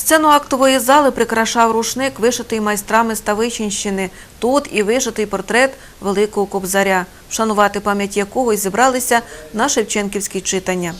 Сцену актової зали прикрашав рушник, вишитий майстрами Ставичинщини. Тут і вишитий портрет великого кобзаря, вшанувати пам'ять якого й зібралися на Шевченківські читання.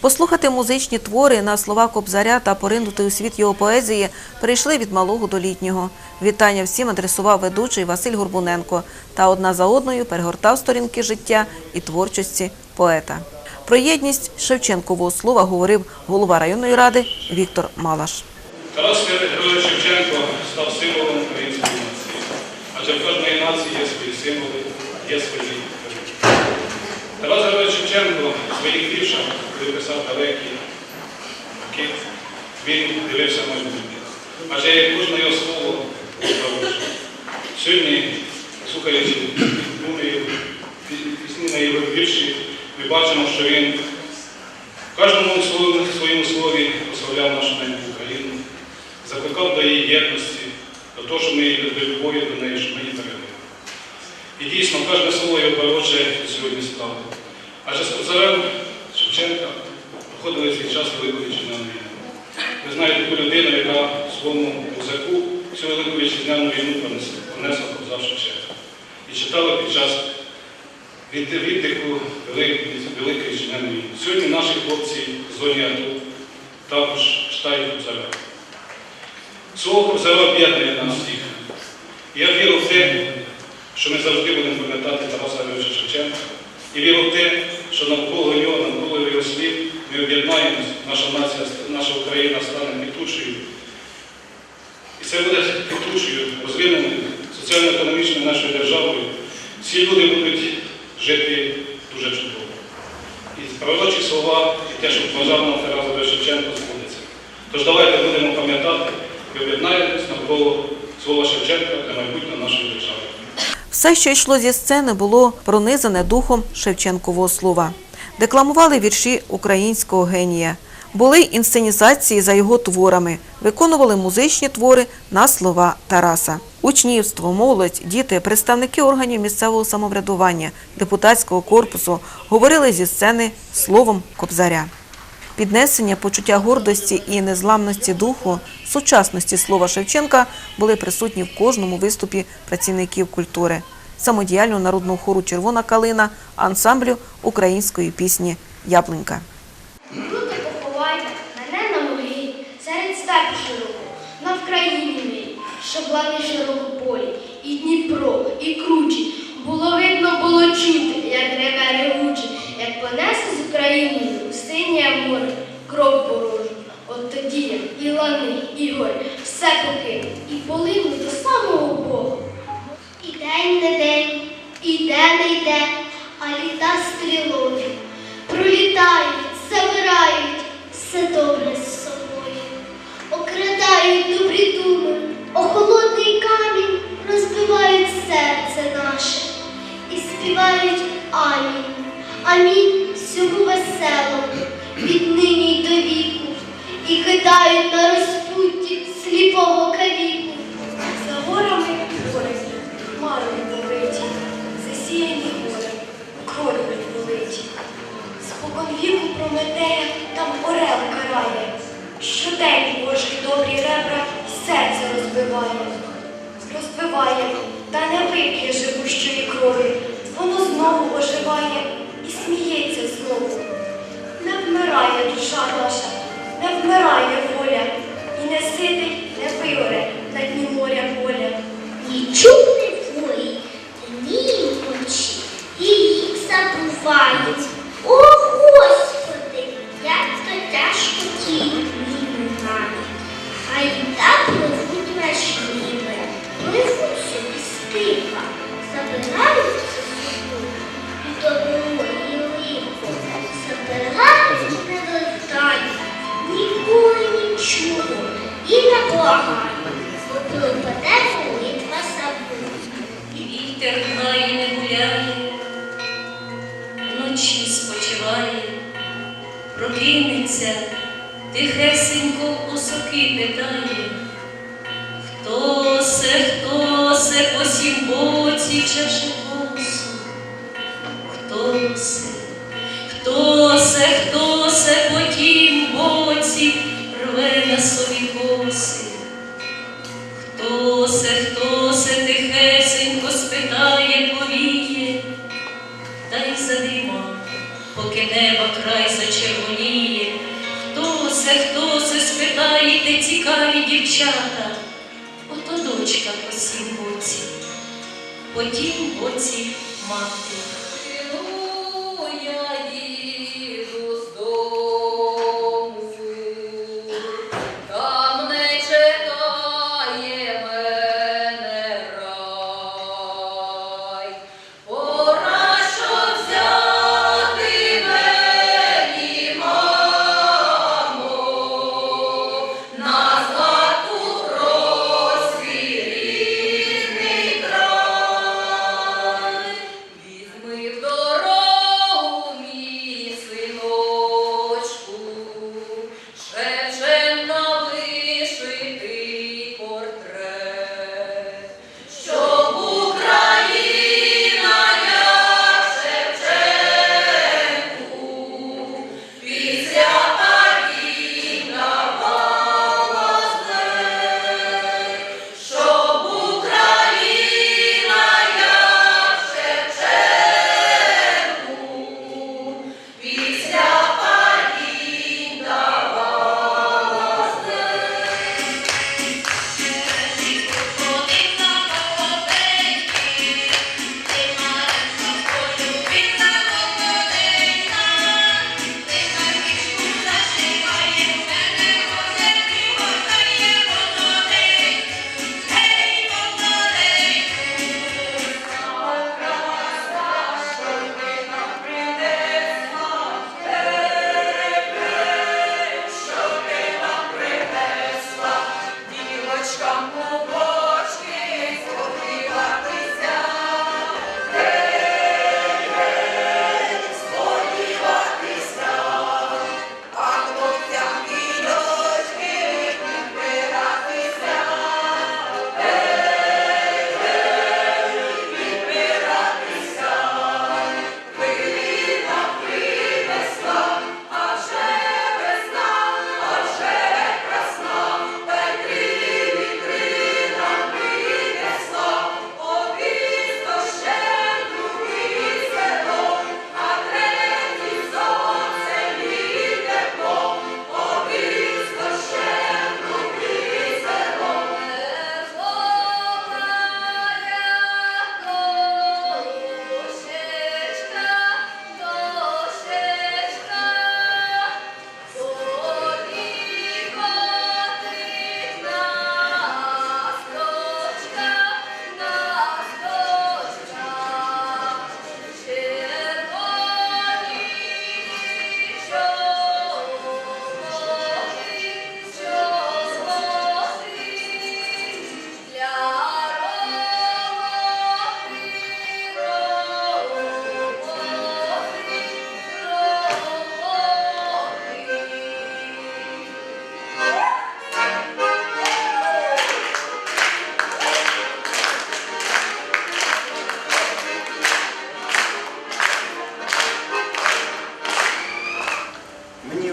Послухати музичні твори на слова кобзаря та поринути у світ його поезії прийшли від малого до літнього. Вітання всім адресував ведучий Василь Горбуненко та одна за одною перегортав сторінки життя і творчості поета. Про єдність Шевченкового слова говорив голова районної ради Віктор Малаш. Тарас Григорович Шевченко став символом української нації. Адже в кожної нації є свої символи, є свої кожи. Тарас Григорович Шевченко в своїх віршах, коли далекі роки, він дивився майбутнє. Адже як кожне його слово правоше. Сьогодні, слухаючи пісні на його вірші, ми бачимо, що він в кожному своєму слові прославляв нашу неньку Україну, закликав до її єдності, до того, що ми її любові до неї, щоб ми її. І дійсно, кожне слово його пророче сьогодні стало. Адже з Козарем Шевченка проходили цей час Великої вітчизняної війни. Ви знаєте таку людину, яка своєму козаку цю велику вітчизняну війну понесла, Козар Шевченка. І читала під час від віддиху Великої вітчизняної війни. Сьогодні наші хлопці в зоні АТО також читають Кобзаря. Слово Кобзаря об'єднує нас всіх. Я вірю в те, що ми завжди будемо пам'ятати Тараса Григоровича Шевченка. І вірю в те, що навколо нього, навколо його слів ми об'єднаємось, наша нація, наша Україна стане квітучою. І це буде квітучою, розвиненою соціально-економічною нашою державою. Всі люди будуть жити дуже чудово. І пророчі слова, і те, що вважав нам Тарас Шевченко, збудеться. Тож давайте будемо пам'ятати і об'єднаємось навколо слова Шевченка для майбутнього нашої держави. Все, що йшло зі сцени, було пронизане духом Шевченкового слова. Декламували вірші українського генія. Були інсценізації за його творами, виконували музичні твори на слова Тараса. Учнівство, молодь, діти, представники органів місцевого самоврядування, депутатського корпусу говорили зі сцени словом Кобзаря. Піднесення почуття гордості і незламності духу, сучасності слова Шевченка були присутні в кожному виступі працівників культури, самодіяльного народного хору Червона калина, ансамблю української пісні Яблунька. Люди поховайте мене на могилі, серед степу широкого, на Вкраїні милі, що плани широкополі, і Дніпро, і кручі. Було видно, було чути, як реве ревуче, як понесе з Україною у синє море, кров ворожу. От тоді я і лани, і горь, все покину, і полину до самого Бога. І день не день, і де не йде, а літа стрілою. Пролітають, Прометея там орел карає, щодень Божий добрі ребра серце розбиває. Розбиває, та не вип'є живущої крові, воно знову оживає і сміється знову. Не вмирає душа наша, не вмирає воля, і не сидить, не вигоре на дні моря воля. І чули твої дні ночі, і їх забувають. терпіває, не гуляє, вночі спочиває, прокинеться, тихесенько осоки питає, хто се, хто се по сім боці чаше косу, хто се, хто се, хто се по боці рве на собі коси, хто се, хто се тихесенько розквітає повіє, та й сидимо, поки небо край зачервоніє. Хто се, хто се спитає, де цікаві дівчата, ото дочка по сім боці, по тім боці мати.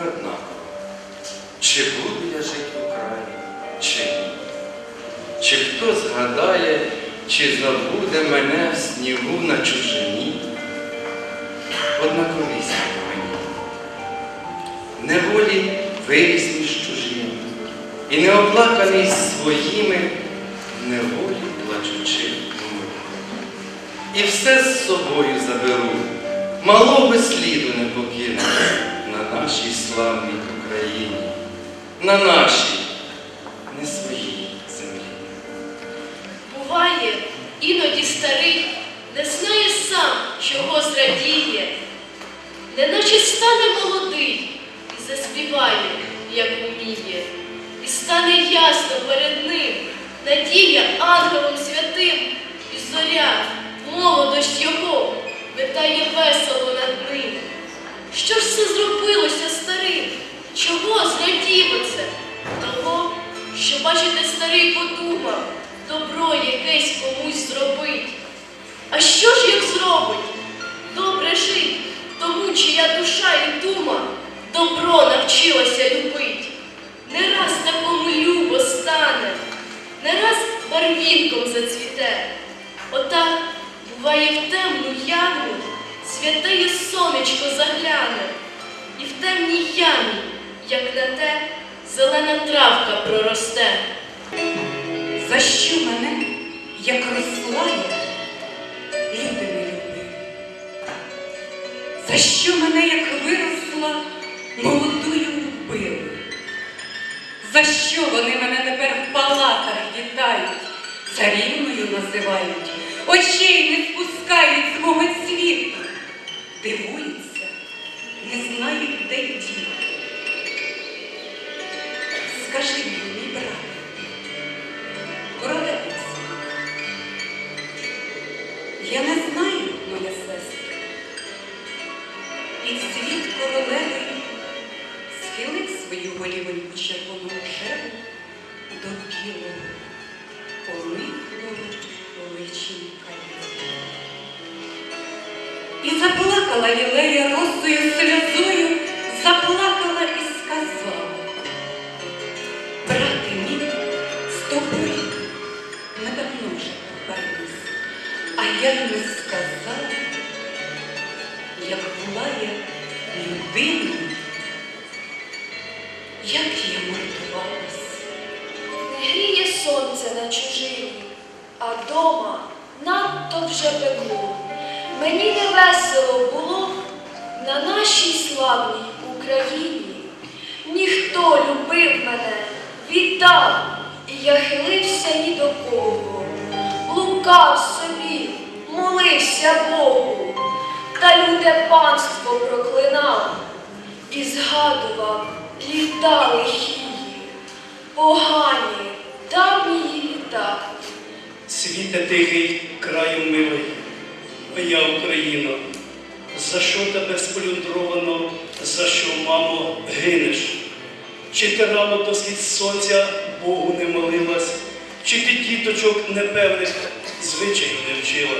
Однаково, чи буду я жити в Україні, чи ні. Чи хто згадає, чи забуде мене в снігу на чужині? Однаковісінько мені. Неволі виріс між чужими, і неоплаканий своїми, неволі плачучи умру. І все з собою заберу, сліду не покину на нашій славній Україні, на нашій, не своїй землі. Буває, іноді старий не знає сам, чого зрадіє, неначе стане молодий і заспіває, як уміє, і стане ясно перед ним надія ангелом святим, і зоря, молодость його, витає весело над ним. Що ж це старим? Зрадів оце? Того, що, бачите, старий подумав, добро якесь комусь зробить. А що ж як зробить? Добре жить тому, чия душа і дума добро навчилася любить. Не раз такому любо стане, не раз барвінком зацвіте. Отак буває в темну яму, святеє сонечко загляне, і в темній ямі, як на те, зелена травка проросте. За що мене, як росла я, люди не любили? За що мене, як виросла, молодою вбили? За що вони мене тепер в палатах вітають, царівною називають, очей не спускають з мого світу, дивуються, Скажи мені, мій брат, королевиця, я не знаю, моя сестра, і світ королеви схилив свою голівеньку червону рожеву до білого, пониклого личинка. І заплакала Єлея росою сльозою, заплакала я не сказала, як була я людиною, як я мордувалась. Не гріє сонце на чужині, а дома надто вже пекло. Мені не весело було на нашій славній Україні. Ніхто любив мене, віддав, і я хилився ні до кого. Блукав собі, молився Богу, та люде панство проклинав і згадував літа лихії, погані, давні літа. Світе тихий, краю милий, моя Україно, за що тебе сплюндровано, за що, мамо, гинеш? Чи ти рано до схід сонця Богу не молилась, чи ти діточок непевних звичаїв не вчила?